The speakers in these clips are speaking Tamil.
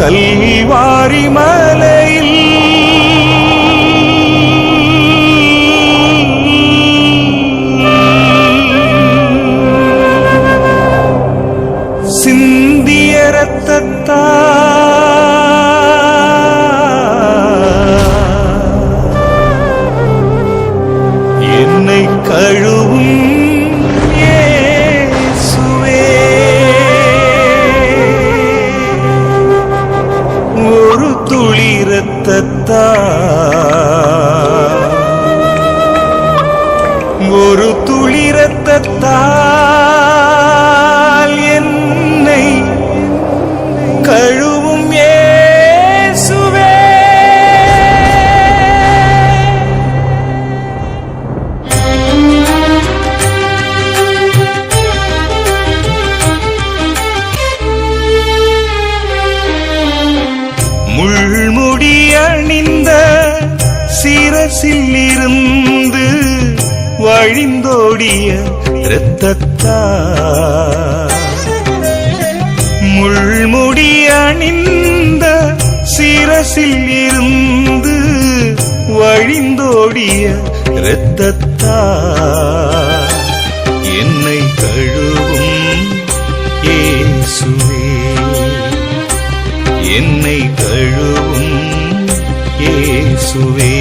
கல்வாரி மலையில் ஒரு துளி ரத்தத்தால் என்னை கழுவும் ஏசுவே முள்முடி அணிந்த சிரசில் இருந்து வழிந்தோடிய இரத்தத்தா? முள்முடி அணிந்த சிரசில் இருந்து வழிந்தோடிய இரத்தத்தா? என்னை கழுவும் ஏசுவே என்னை கழுவும் ஏசுவே இயேசுவே.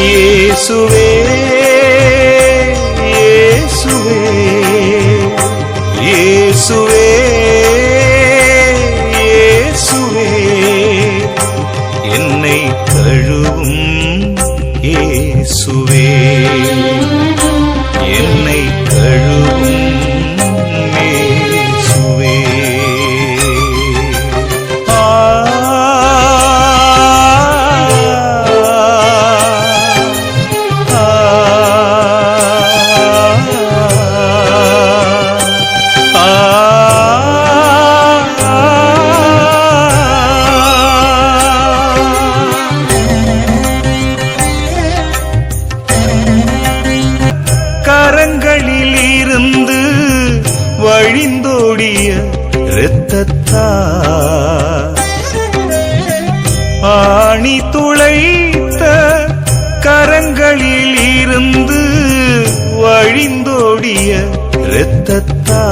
இயேசுவே. இயேசுவே இயேசுவே என்னை கழுவும் இயேசுவே. வழிந்தோடிய இரத்தத்தா? ஆணி துளைத்த கரங்களில் இருந்து வழிந்தோடிய இரத்தத்தா?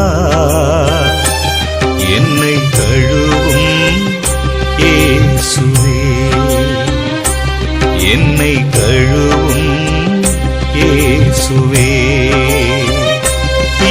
என்னை கழுவும் ஏசுவே என்னை கழுவும் ஏசுவே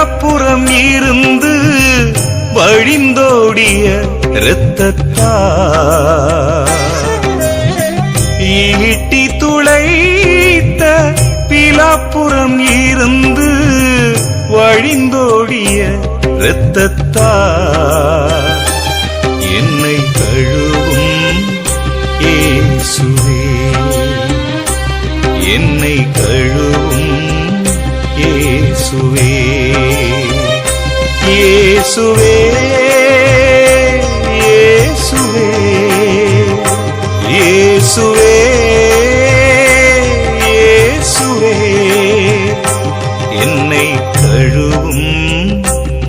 அப்புறம் இருந்து வழிந்தோடிய இரத்தத்தா. ஈட்டி துளைத்த பிலாப்புறம் இருந்து வழிந்தோடிய இரத்தத்தா. என்னை கழுவும் இயேசுவே என்னை கழுவும் இயேசுவே இயேசுவே இயேசுவே இயேசுவே இயேசுவே. என்னை கழுவும்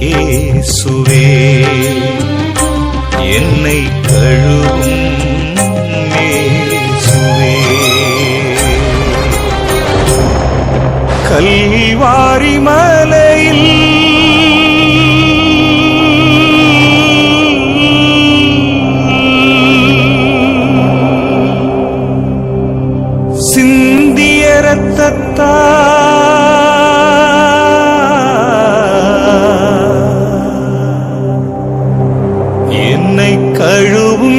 இயேசுவே என்னை கழுவும் வாரி மலையில் சிந்திய ரத்தத்தா என்னை கழுவும்